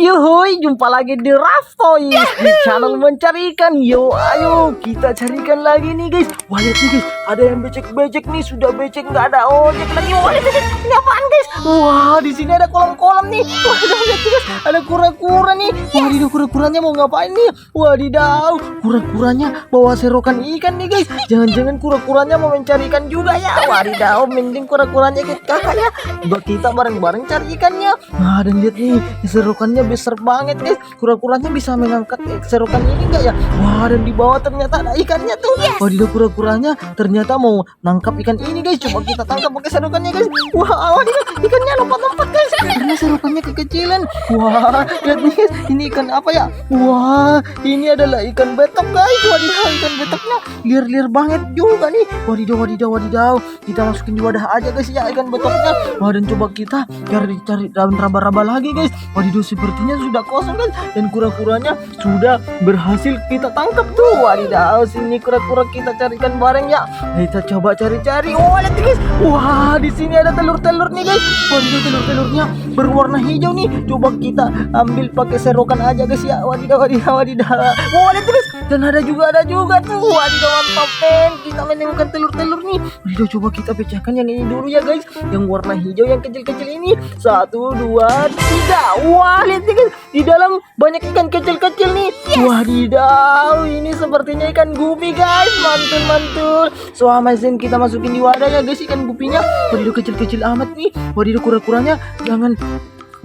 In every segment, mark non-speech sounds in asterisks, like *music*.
Yuhui, jumpa lagi di Raftoy di channel mencari ikan. Yo, ayo kita carikan lagi nih guys. Wah lihat nih guys, ada yang becek-becek nih, sudah becek nggak ada ojek lagi. Wah lihat guys, ini apaan guys? Wah di sini ada kolam-kolam nih. Wah lihat guys, ada kura-kura nih. Wadidaw kura-kuranya mau ngapain nih? Wadidaw, kura-kuranya bawa serokan ikan nih guys. Jangan-jangan kura-kuranya mau mencari ikan juga ya. Wadidaw, mending kura-kuranya ikut kakak ya. Kita bareng-bareng cari ikannya. Nah dan lihat nih, serokannya besar banget guys. Kura-kuranya bisa mengangkat eh, serokan ini enggak ya? Wah dan di bawah ternyata ada ikannya tuh. Wadidaw kura-kuranya ternyata mau nangkap ikan ini guys. Coba kita tangkap pakai serokannya guys. Wah wadidaw ikannya lompat-lompat guys. Karena serokannya kekecilan. Wah lihat nih guys, ini ikan apa ya? Wah ini adalah ikan betok guys. Wadidaw ikan betoknya liar-liar banget juga nih. Wadidaw wadidaw wadidaw. Kita masukin di wadah aja guys ya ikan betoknya. Wah dan coba kita cari cari daun raba-raba lagi guys. Wadidaw sepertinya sudah kosong guys dan kura-kuranya sudah berhasil kita tangkap tuh. Wadidaw sini kura-kura kita carikan bareng ya. Kita coba cari-cari. Oh lihat guys. Wah di sini ada telur-telur nih guys. Wadidaw telur-telurnya berwarna hijau nih. Coba kita ambil pakai serokan aja guys ya. Wadidaw wadidaw wadidaw. Wah lihat nih, guys. Dan ada juga ada juga tuh. Wadidaw mantap men. Kita menemukan telur-telur nih. Wadidaw coba kita pecahkan yang ini dulu ya guys. Yang warna hijau yang kecil-kecil ini. Satu, dua, tiga. Wah lihat nih guys. Di dalam banyak ikan kecil-kecil nih. Wadidaw. Ini sepertinya ikan gupi guys. Mantul-mantul. So amazing kita masukin di wadah ya guys ikan gupinya. Wadidaw kecil-kecil amat nih. Wadidaw kura-kuranya jangan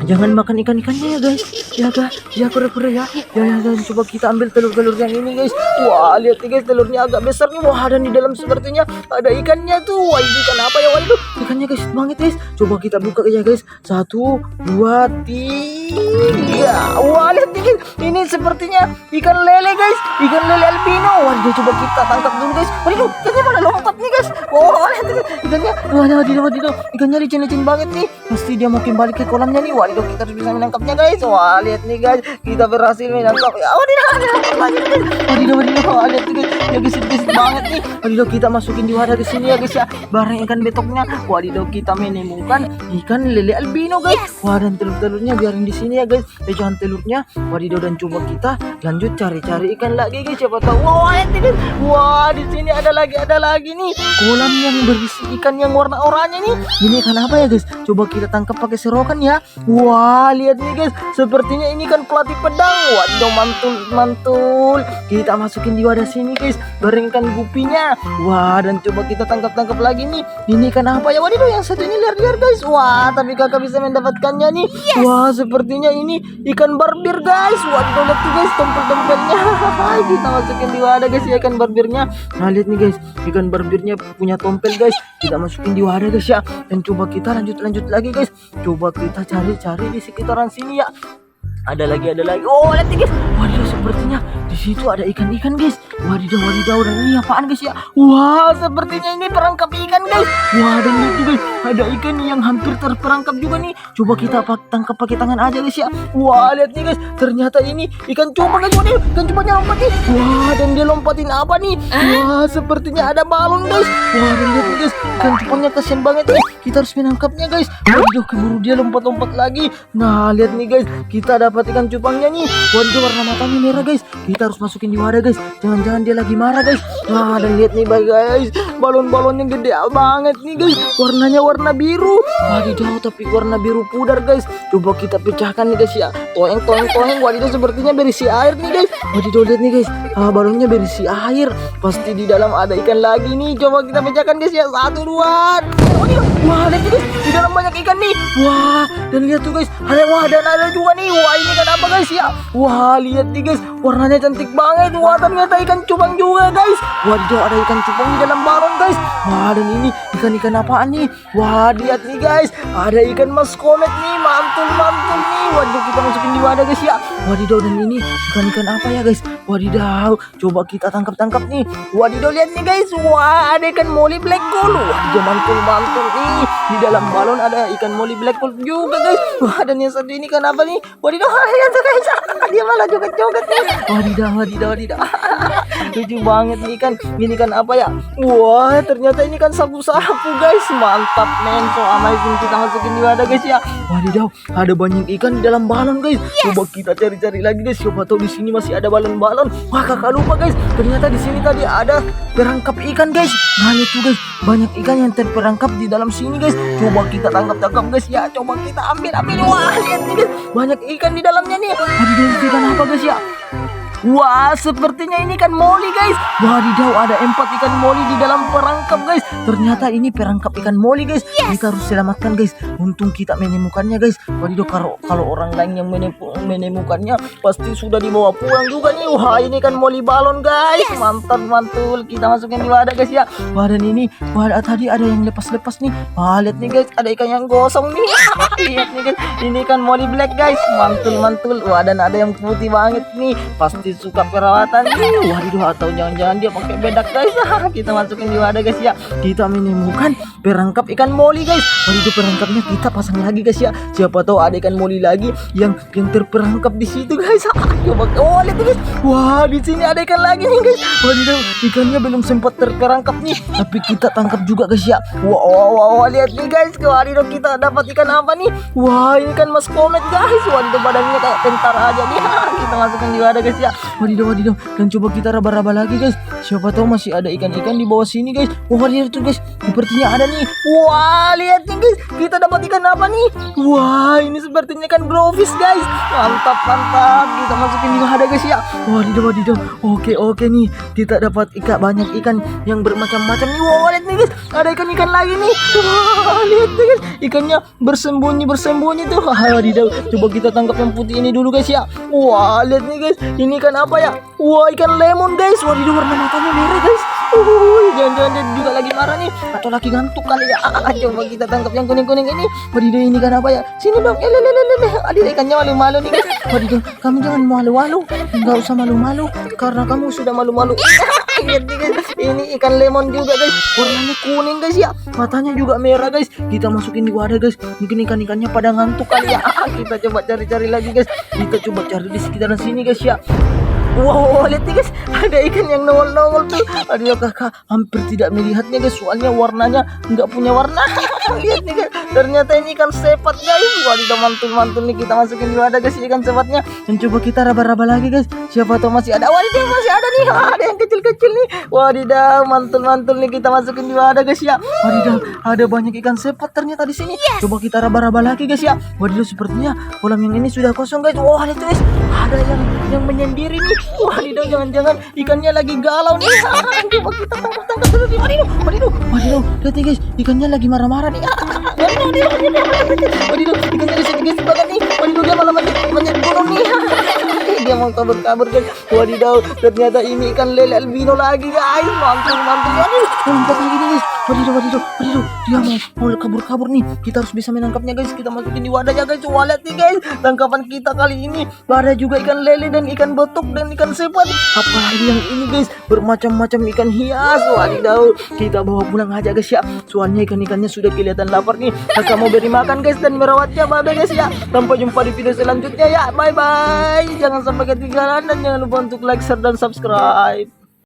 Jangan makan ikan-ikannya ya guys. Ya guys. Ya kura-kura ya. Ya ya dan coba kita ambil telur-telur yang ini guys. Wah lihat nih guys telurnya agak besar nih. Wah dan di dalam sepertinya ada ikannya tuh. Wah ini ikan apa ya? Waduh ikannya guys banget guys. Coba kita buka ya guys. Satu Dua Tiga. Wah lihat nih guys. Ini sepertinya ikan lele guys. Ikan lele albino. Waduh coba kita tangkap dulu guys. Waduh ikannya mana lompat nih guys? Wah lihat nih Ikannya. Waduh waduh waduh Ikannya licin-licin banget nih Pasti dia mungkin balik ke kolamnya nih. Waduh kita harus bisa menangkapnya guys. Wah lihat nih guys. Kita berhasil menangkap. Ya waduh waduh lihat nih guys Ya gesit-gesit banget nih Waduh kita masukin di wadah di sini ya guys ya. Bareng ikan betoknya. Waduh kita menemukan ikan lele albino guys. Wah dan telur-telurnya biarin di sini ya guys. Pecahan telurnya. Waduh dan coba kita lanjut cari-cari ikan lagi guys. Siapa tahu. Wah nih guys Wah di sini ada lagi ada lagi nih. Kolam yang berisi ikan yang warna oranye nih. Ini ikan apa ya guys? Coba kita tangkap pakai serokan ya. Wah lihat nih guys. Sepertinya ini kan pelatih pedang. Waduh mantul mantul. Kita masukin di wadah sini guys. Bareng ikan gupinya. Wah dan coba kita tangkap-tangkap lagi nih. Ini ikan apa ya? Waduh yang satu ini liar-liar guys. Wah tapi kakak bisa mendapatkannya nih. Wah sepertinya ini ikan barbir guys. Waduh lihat tuh guys tompel-tompelnya Kita masukin di wadah guys ya ikan barbirnya. Nah lihat nih guys. Ikan barbirnya punya tompel guys. Kita masukin di wadah guys ya. Dan coba kita lanjut-lanjut lagi guys. Coba kita cari-cari di sekitaran sini ya ada lagi ada lagi. Oh lihat nih guys wadidaw sepertinya di situ ada ikan-ikan guys. Wadidaw wadidaw dan ini apaan guys ya? Wah sepertinya ini perangkap ikan guys. Wah dan lihat juga ada ikan yang hampir terperangkap juga nih. Coba kita tangkap pakai tangan aja guys ya. Wah lihat nih guys. Ternyata ini ikan cupang guys wadidaw ikan cupangnya lompat nih. Wah dan dia lompatin apa nih? Wah sepertinya ada balon guys. Wah dan lihat nih guys. Ikan cupangnya kasihan banget nih. Kita harus menangkapnya guys. Waduh keburu dia lompat-lompat lagi. Nah lihat nih guys. Kita dapat ikan cupangnya nih. Waduh warna matanya merah guys. Kita harus masukin di wadah guys. Jangan-jangan dia lagi marah guys. Nah dan lihat nih guys balon-balonnya gede banget nih guys. Warnanya warna biru. Wadidaw tapi warna biru pudar guys. Coba kita pecahkan nih guys ya. Toeng toeng toeng. Wadidaw sepertinya berisi air nih guys. Wadidaw lihat nih guys. Ah, balonnya berisi air. Pasti di dalam ada ikan lagi nih. Coba kita pecahkan guys ya. Satu dua. Wadidaw wah lihat nih guys. Di dalam banyak ikan nih. Wah dan lihat tuh guys. Ada wah dan ada juga nih. Wah ini kan apa guys ya? Wah lihat nih guys. Warnanya cantik banget. Wah ternyata ikan cupang juga guys. Waduh ada ikan cupang di dalam balon guys wah dan ini ikan-ikan apaan nih? Wah lihat nih guys. Ada ikan mas komet nih. Mantul mantul nih. Waduh kita masukin di wadah guys ya. Wadidaw dan ini ikan-ikan apa ya guys? Wadidaw coba kita tangkap-tangkap nih. Wadidaw lihat nih guys. Wah ada ikan molly black gold. Wadidaw mantul mantul nih. Di dalam balon ada ikan molly black gold juga guys. Wah dan yang satu ini kan apa nih? Wadidaw *laughs* lihat guys. *laughs* Dia malah joget-joget nih. Wadidaw wadidaw wadidaw. *laughs* Lucu banget nih kan ini kan apa ya? Wah ternyata ini kan sabu sabu kerapu guys. Mantap men. So amazing. Kita masukin di wadah guys ya. Wadidaw ada banyak ikan di dalam balon guys. Coba kita cari-cari lagi guys. Siapa tahu di sini masih ada balon-balon. Wah kakak lupa guys. Ternyata di sini tadi ada perangkap ikan guys. Nah itu guys. Banyak ikan yang terperangkap di dalam sini guys. Coba kita tangkap-tangkap guys ya. Coba kita ambil ambil. Wah lihat nih guys. Banyak ikan di dalamnya nih. Itu ikan apa guys ya Wah, sepertinya ini kan moli guys. Wadidaw, ada empat ikan moli di dalam perangkap guys. Ternyata ini perangkap ikan moli guys. Kita harus selamatkan guys. Untung kita menemukannya guys. Wadidaw, kalau kalau orang lain yang menemu- menemukannya pasti sudah dibawa pulang juga nih. Wah, ini kan moli balon guys. Mantap mantul. Kita masukin di wadah guys ya. Wadah ini, wadah tadi ada yang lepas-lepas nih. Wah, lihat nih guys, ada ikan yang gosong nih. *laughs* lihat nih guys, ini kan moli black guys. Mantul mantul. Wah, dan ada yang putih banget nih. Pasti suka perawatan nih. Waduh, atau jangan-jangan dia pakai bedak guys. *laughs* kita masukin di wadah guys ya. Kita menemukan perangkap ikan moli guys. Waduh, perangkapnya kita pasang lagi guys ya. Siapa tahu ada ikan moli lagi yang yang terperangkap di situ guys. *laughs* Coba oh lihat guys. Wah, di sini ada ikan lagi nih guys. Waduh, ikannya belum sempat terperangkap nih, tapi kita tangkap juga guys ya. Wah, wah, wah, wah, lihat nih guys. Waduh, kita dapat ikan apa nih? Wah, ini kan mas komet guys. Waduh, badannya kayak tentara aja nih. *laughs* kita masukin di wadah guys ya. Wadidaw, wadidaw. Dan coba kita raba-raba lagi guys. Siapa tahu masih ada ikan-ikan di bawah sini guys. Wah, lihat tuh guys. Sepertinya ada nih. Wah, lihat nih guys. Kita dapat apa nih? Wah, ini sepertinya kan glowfish guys. Mantap, mantap. Kita masukin di wadah guys ya. Wadidaw, wadidaw. Oke, oke nih. Kita dapat ikan banyak ikan yang bermacam-macam nih. Wah, lihat nih guys. Ada ikan-ikan lagi nih. Wah, lihat nih guys. Ikannya bersembunyi bersembunyi tuh. Wah, wadidaw. Coba kita tangkap yang putih ini dulu guys ya. Wah, lihat nih guys. Ini ikan apa ya? Wah, ikan lemon guys. Wadidaw, warna matanya merah guys. Uh, jangan-jangan dia juga lagi marah nih atau lagi ngantuk kali ya. Ah, coba kita tangkap yang kuning-kuning ini. Wadidaw, ini kan apa ya? Sini dong. Eh. Aduh, ikannya malu-malu nih guys. Wadidaw, kamu jangan malu-malu. Enggak usah malu-malu karena kamu sudah malu-malu. *laughs* Ini ikan lemon juga guys. Warnanya kuning guys ya. Matanya juga merah guys. Kita masukin di wadah guys. Mungkin ikan-ikannya pada ngantuk kali ya. *laughs* Kita coba cari-cari lagi guys. Kita coba cari di sekitaran sini guys ya. Wow, lihat nih guys, ada ikan yang nongol-nongol tuh. Aduh kakak, hampir tidak melihatnya guys, soalnya warnanya nggak punya warna. *laughs* lihat nih guys, ternyata ini ikan sepat guys. Wadidaw mantul-mantul nih kita masukin di wadah guys ikan sepatnya. Dan coba kita raba-raba lagi guys. Siapa tahu masih ada. Wadidaw masih ada nih, ada yang kecil-kecil nih. Wadidaw mantul-mantul nih kita masukin di wadah guys ya. Wadidaw, ada banyak ikan sepat ternyata di sini. Coba kita raba-raba lagi guys ya. Wadidaw sepertinya kolam yang ini sudah kosong guys. Wah lihat guys, ada yang yang menyendiri nih. Wadidaw jangan-jangan ikannya lagi galau nih. *laughs* Coba kita tangkap-tangkap dulu nih. Wadidaw, wadidaw, wadidaw. Lihat nih guys, ikannya lagi marah-marah nih. Wadidaw, wadidaw, wadidaw. Wadidaw, ikannya di sini guys banget nih. Wadidaw dia malah manjat manjat gunung. Dia mau kabur-kabur guys. Wadidaw, ternyata ini ikan lele albino lagi guys. Mantul, mantul. Lompat lagi nih guys. Wadidaw, wadidaw, wadidaw. Dia mau mau kabur-kabur nih. Kita harus bisa menangkapnya guys. Kita masukin di wadahnya guys. Wah, lihat nih guys. Tangkapan kita kali ini ada juga ikan lele dan ikan botok dan ikan sepat. Apalagi yang ini guys, bermacam-macam ikan hias. Wadidaw, kita bawa pulang aja guys ya. Soalnya ikan-ikannya sudah kelihatan lapar nih. Kakak mau beri makan guys dan merawatnya bye guys ya. Sampai jumpa di video selanjutnya ya. Bye bye. Jangan sampai ketinggalan dan jangan lupa untuk like, share dan subscribe.